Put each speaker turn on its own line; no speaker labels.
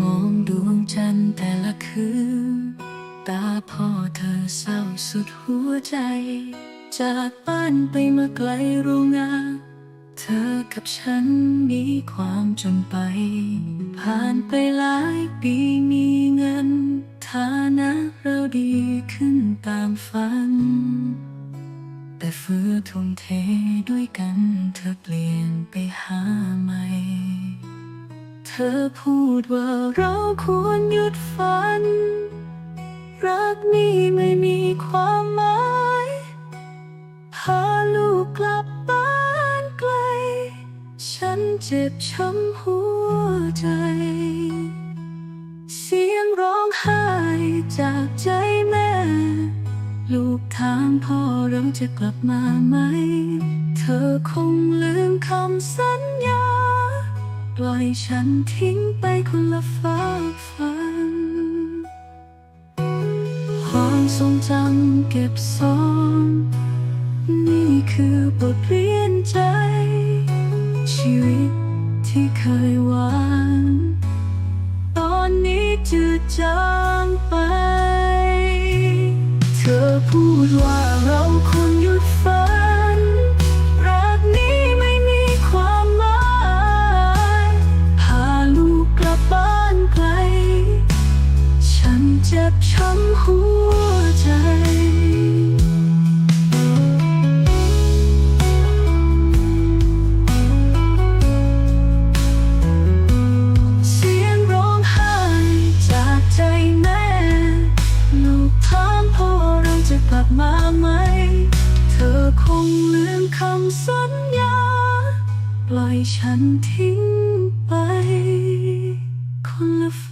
มองดวงจันทร์แต่ละคืน ตาพ่อเธอเศร้าสุดหัวใจ จากบ้านไปมาไกลโรงงาน เธอกับฉันมีความจนไป ผ่านไปหลายปีมีเงิน ฐานะเราดีขึ้นตามฝัน แต่เฟื้อทุ่มเทด้วยกันเธอเปลี่ยนไปหาใหม่ เธอพูดว่าเราควรหยุดฝัน รักนี้ไม่มีความหมาย พาลูกกลับบ้านไกล ฉันเจ็บช้ำหัวใจ เสียงร้องไห้จากใจแม่ ลูกถามพ่อเราจะกลับมาไหม เธอคงลืมคำสัญญา ปล่อยฉันทิ้งไปคนละฟ้ากฟันความทรงจำเก็บซ่อน นี่คือบทเรียนใจ ชีวิตที่เคยหวาน ตอนนี้จืดจางไป หัวใจ เสียงร้องไห้จากใจแม่ลูกถามพ่อเราจะกลับมาไหม เธอคงลืมคำสัญญา ปล่อยฉันทิ้งไป คนละฝ